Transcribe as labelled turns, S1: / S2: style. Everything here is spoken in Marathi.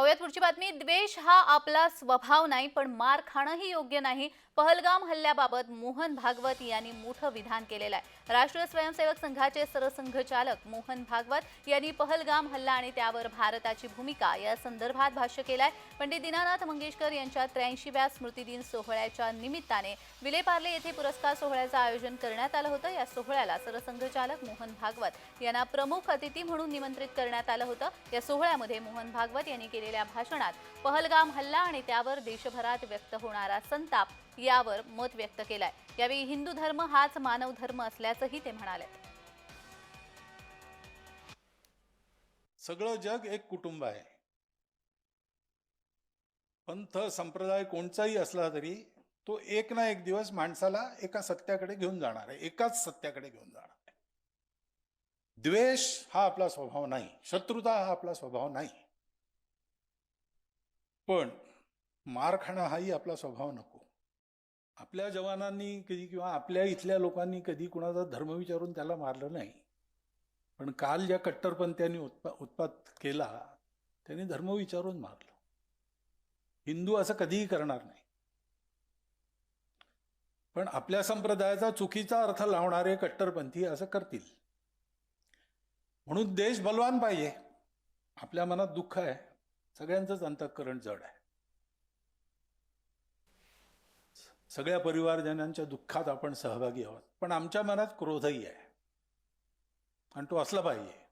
S1: पाहूयात पुढची बातमी द्वेष हा आपला स्वभाव नाही पण मार खाणंही योग्य नाही पहलगाम हल्ल्याबाबत मोहन भागवत यांनी मोठं विधान केलेलं आहे राष्ट्रीय स्वयंसेवक संघाचे सरसंघचालक मोहन भागवत यांनी पहलगाम हल्ला आणि त्यावर भारताची भूमिका या संदर्भात भाष्य केलंय पंडित दीनानाथ मंगेशकर यांच्या त्र्याऐंशीव्या स्मृतिदिन सोहळ्याच्या निमित्ताने विलेपार्ले येथे पुरस्कार सोहळ्याचं आयोजन करण्यात आलं होतं या सोहळ्याला सरसंघचालक मोहन भागवत यांना प्रमुख अतिथी म्हणून निमंत्रित करण्यात आलं होतं या सोहळ्यामध्ये मोहन भागवत यांनी केले केलेल्या भाषणात पहलगाम हल्ला आणि त्यावर देशभरात व्यक्त होणारा संताप यावर मत व्यक्त केलाय यावेळी हिंदू धर्म हाच मानव धर्म असल्याचंही ते म्हणाले
S2: सगळं जग एक कुटुंब आहे पंथ संप्रदाय कोणताही असला तरी तो एक ना एक दिवस माणसाला एका सत्याकडे घेऊन जाणार आहे एकाच सत्याकडे घेऊन जाणार आहे द्वेष हा आपला स्वभाव नाही शत्रुता हा आपला स्वभाव नाही पण मार खाणं हाही आपला स्वभाव नको आपल्या जवानांनी कधी किंवा आपल्या इथल्या लोकांनी कधी कुणाचा धर्म विचारून त्याला मारलं नाही पण काल ज्या कट्टरपंथ्यांनी उत्पा उत्पात केला त्यांनी धर्म विचारून मारलं हिंदू असं कधीही करणार नाही पण आपल्या संप्रदायाचा चुकीचा अर्थ लावणारे कट्टरपंथी असं करतील म्हणून देश बलवान पाहिजे आपल्या मनात दुःख आहे सगळ्यांचंच अंतःकरण जड आहे सगळ्या परिवारजनांच्या दुःखात आपण सहभागी आहोत पण आमच्या मनात क्रोधही आहे आणि तो असला पाहिजे